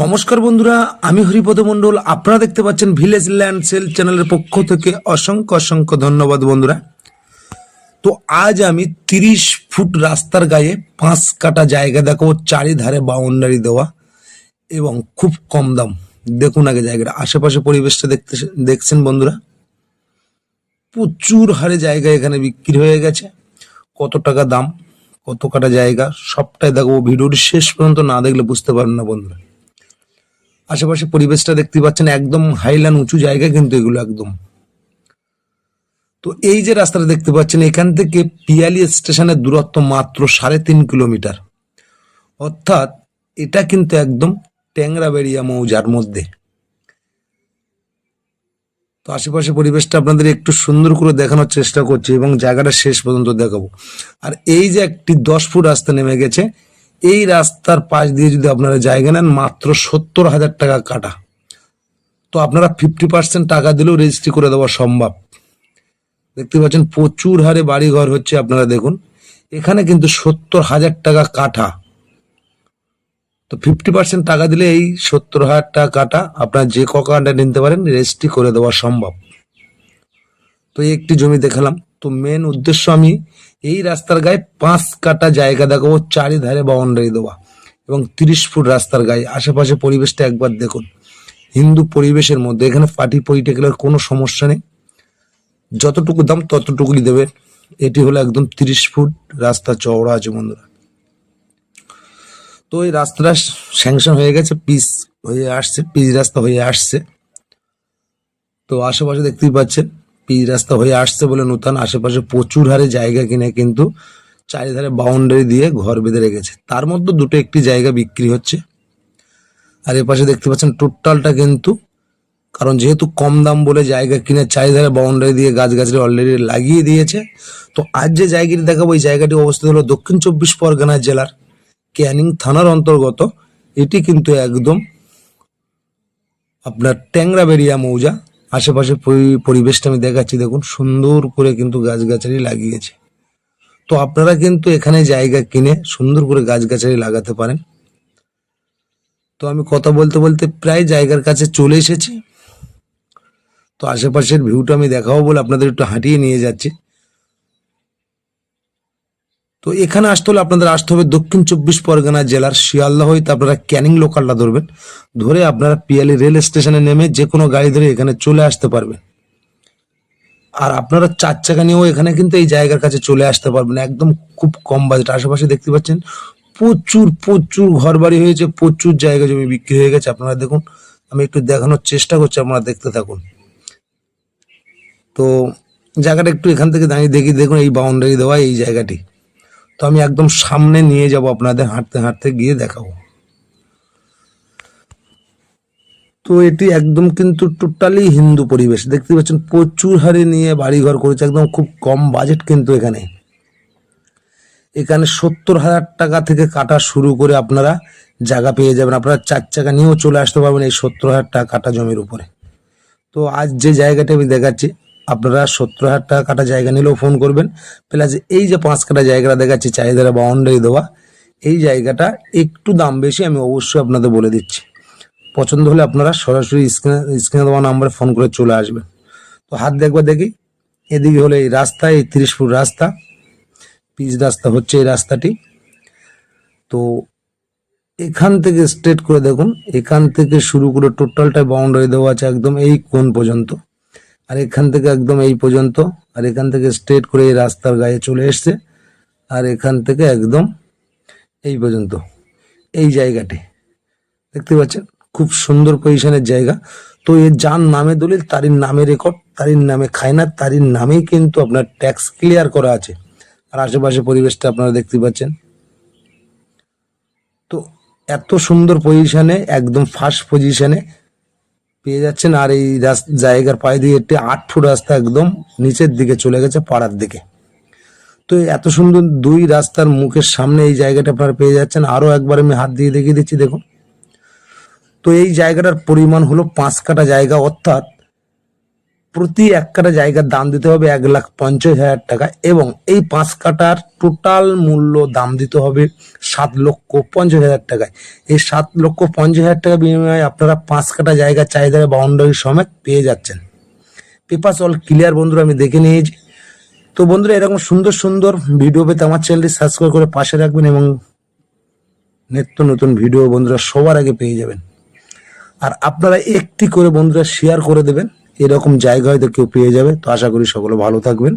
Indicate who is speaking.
Speaker 1: নমস্কার বন্ধুরা, আমি হরিপদ মণ্ডল। আপনারা দেখতে পাচ্ছেন ভিলেজ ল্যান্ড সেল চ্যানেলের পক্ষ থেকে অসংখ্য অসংখ্য ধন্যবাদ বন্ধুরা। তো আজ আমি তিরিশ ফুট রাস্তার গায়ে পাঁচ কাটা জায়গা দেখাবো চারিধারে বাউন্ডারি দেওয়া এবং খুব কম দাম। দেখুন আগে জায়গাটা, আশেপাশে পরিবেশটা দেখতে দেখছেন বন্ধুরা। প্রচুর হারে জায়গা এখানে বিক্রি হয়ে গেছে। কত টাকা দাম, কত কাটা জায়গা, সবটাই দেখব ভিডিওটি শেষ পর্যন্ত না দেখলে বুঝতে পারেন না বন্ধুরা। আশেপাশে পরিবেশটা দেখতে পাচ্ছেন একদম হাইল্যান্ড উঁচু জায়গা কিন্তু এগুলো একদম। তো এই যে রাস্তাটা দেখতে পাচ্ছেন, এখান থেকে পিয়ালি স্টেশনের দূরত্ব মাত্র সাড়ে তিন কিলোমিটার। অর্থাৎ এটা কিন্তু একদম ট্যাংরাবেড়িয়া মৌজার মধ্যে। তো আশেপাশে পরিবেশটা আপনাদের একটু সুন্দর করে দেখানোর চেষ্টা করছি এবং জায়গাটা শেষ পর্যন্ত দেখাবো। আর এই যে একটি দশ ফুট রাস্তা নেমে গেছে এই রাস্তার পাশ দিয়ে যদি আপনারা জায়গা নেন, মাত্র সত্তর হাজার টাকা কাটা। তো আপনারা ফিফটি পার্সেন্ট টাকা দিলেও রেজিস্ট্রি করে দেওয়া সম্ভব। দেখতে পাচ্ছেন, প্রচুর হারে বাড়ি ঘর হচ্ছে আপনারা দেখুন। এখানে কিন্তু সত্তর হাজার টাকা কাঠা তো ফিফটি পার্সেন্ট টাকা দিলে এই সত্তর হাজার টাকা কাটা আপনার যে ককাটা নিতে পারেন রেজিস্ট্রি করে দেওয়া সম্ভব। তো একটি জমি দেখালাম। তো মেন উদ্দেশ্য আমি এই রাস্তার গায়ে পাঁচ কাটা জায়গা দেখাবো, চারিধারে বাউন্ডারি দেওয়া। এবং তিরিশ ফুট রাস্তার গায়ে, আশেপাশে পরিবেশটা একবার দেখুন। হিন্দু পরিবেশের মধ্যে, এখানে পার্টি পলিটিক্যালের কোনো সমস্যা নেই। যতটুকু দাম, ততটুকুই দেবেন। এটি হলো একদম তিরিশ ফুট রাস্তা চওড়া আছে বন্ধুরা। তো এই রাস্তাটা স্যাংশন হয়ে গেছে, পিচ হয়ে আসছে, পিচ রাস্তা হয়ে আসছে। তো আশেপাশে দেখতেই পাচ্ছেন পিচ রাস্তা হয়ে আসছে বলে নূতন আশেপাশে প্রচুর হারে জায়গা কিনে কিন্তু চারিধারে বাউন্ডারি দিয়ে ঘর বেঁধে রেখেছে। তার মধ্যে দুটো একটি জায়গা বিক্রি হচ্ছে। আর এ পাশে দেখতে পাচ্ছেন টোটালটা কিন্তু, কারণ যেহেতু কম দাম বলে জায়গা কিনে চারিধারে বাউন্ডারি দিয়ে গাছগাছালি অলরেডি লাগিয়ে দিয়েছে, তো আজ যে জায়গাটি দেখাবো, এই জায়গাটি অবস্থিত হলো দক্ষিণ চব্বিশ পরগনা জেলার ক্যানিং থানার অন্তর্গত। এটি কিন্তু একদম আপনার ট্যাংরাবেড়িয়া মৌজা। আশেপাশে পরি- পরিবেশটা আমি দেখাচ্ছি। দেখুন, সুন্দর করে কিন্তু গাছগাছালি লাগিয়েছে। তো আপনারা কিন্তু এখানে জায়গা কিনে সুন্দর করে গাছগাছালি লাগাতে পারেন। তো আমি কথা বলতে বলতে প্রায় জায়গার কাছে চলে এসেছি। তো আশেপাশের ভিউটা আমি দেখাবো বলে আপনাদের একটু হাঁটিয়ে নিয়ে যাচ্ছি। তো এখানে আসতে হলে আপনাদের আসতে হবে দক্ষিণ চব্বিশ পরগনা জেলার শিয়ালদা হইতে আপনারা ক্যানিং লোকালটা ধরবেন। ধরে আপনারা পিয়ালি রেল স্টেশনে নেমে যে কোনো গাড়ি ধরে এখানে চলে আসতে পারবেন। আর আপনারা চার চাকা নিয়েও এখানে কিন্তু এই জায়গার কাছে চলে আসতে পারবেন। একদম খুব কম বাজেট। আশেপাশে দেখতে পাচ্ছেন প্রচুর প্রচুর ঘর বাড়ি হয়েছে, প্রচুর জায়গা জমি বিক্রি হয়ে গেছে। আপনারা দেখুন, আমি একটু দেখানোর চেষ্টা করছি, আপনারা দেখতে থাকুন। তো জায়গাটা একটু এখান থেকে দাঁড়িয়ে দেখি, দেখুন এই বাউন্ডারি দেওয়া এই জায়গাটি। তো আমি একদম সামনে নিয়ে যাব আপনাদের হাঁটতে হাঁটতে গিয়ে দেখাবো। তো এটি একদম কিন্তু টোটালি হিন্দু পরিবেশ। দেখতে পাচ্ছেন, প্রচুর হারে নিয়ে বাড়িঘর করেছে, একদম খুব কম বাজেট কিন্তু এখানে। এখানে সত্তর হাজার টাকা থেকে কাটা শুরু করে আপনারা জায়গা পেয়ে যাবেন। আপনারা চার চাকা নিয়েও চলে আসতে পারবেন এই সত্তর হাজার টাকা কাটা জমির উপরে। তো আজ যে জায়গাটা আমি দেখাচ্ছি আপনারা সত্তর হাজার টাকা কাটা জায়গা নিলেও ফোন করবেন। প্লাস এই যে পাঁচ কাটা জায়গাটা দেখাচ্ছি, চাহিদারা বাউন্ডারি দেওয়া, এই জায়গাটা একটু দাম বেশি আমি অবশ্যই আপনাদের বলে দিচ্ছি। পছন্দ হলে আপনারা সরাসরি স্ক্রিনে স্ক্রিনে দেওয়া নাম্বারে ফোন করে চলে আসবেন। তো হাত দেখবার দেখি। এদিকে হলো এই রাস্তা, এই তিরিশ ফুট রাস্তা। পিচ রাস্তা হচ্ছে এই রাস্তাটি। তো এখান থেকে স্ট্রেট করে দেখুন, এখান থেকে শুরু করে টোটালটা বাউন্ডারি দেওয়া আছে একদম এই কোন পর্যন্ত। আর এখান থেকে একদম এই পর্যন্ত, আর এখান থেকে স্ট্রেট করে এই রাস্তার গায়ে চলে এসছে, আর এখান থেকে একদম এই পর্যন্ত, এই জায়গাটি। দেখতে পাচ্ছেন? খুব সুন্দর পজিশনের জায়গা। তো এ যার নামে দলিল, তারই নামে রেকর্ড তারই নামে খায় না তারই নামেই কিন্তু আপনার ট্যাক্স ক্লিয়ার করা আছে। আর আশেপাশে পরিবেশটা আপনারা দেখতে পাচ্ছেন। তো এত সুন্দর পজিশনে, একদম ফার্স্ট পজিশনে পেয়ে যাচ্ছেন আর এই জায়গার পায়ে দিয়ে একটি আট ফুট রাস্তা একদম নিচের দিকে চলে গেছে পাড়ার দিকে। তো এত সুন্দর দুই রাস্তার মুখের সামনে এই জায়গাটা আপনারা পেয়ে যাচ্ছেন। আরও একবার আমি হাত দিয়ে দেখিয়ে দিচ্ছি, দেখুন। তো এই জায়গাটার পরিমাণ হলো পাঁচ কাটা জায়গা, অর্থাৎ প্রতি এক কাটা জায়গার দাম দিতে হবে এক লাখ পঞ্চাশ হাজার টাকা এবং এই পাঁচ কাটার টোটাল মূল্য দাম দিতে হবে সাত লক্ষ পঞ্চাশ হাজার টাকায়। এই সাত লক্ষ পঞ্চাশ হাজার টাকা বিনিময়ে আপনারা পাঁচ কাটা জায়গা চাহিদার বাউন্ডারি সমেত পেয়ে যাচ্ছেন। পেপার অল ক্লিয়ার বন্ধুরা, আমি দেখে নিয়েছি। তো বন্ধুরা, এরকম সুন্দর সুন্দর ভিডিও পেতে আমার চ্যানেলটি সাবস্ক্রাইব করে পাশে রাখবেন এবং নিত্য নতুন ভিডিও বন্ধুরা সবার আগে পেয়ে যাবেন। আর আপনারা একটি করে বন্ধুরা শেয়ার করে দেবেন। এরকম জায়গা হয়তো কেউ পেয়ে যাবে। তো আশা করি সকলে ভালো থাকবেন।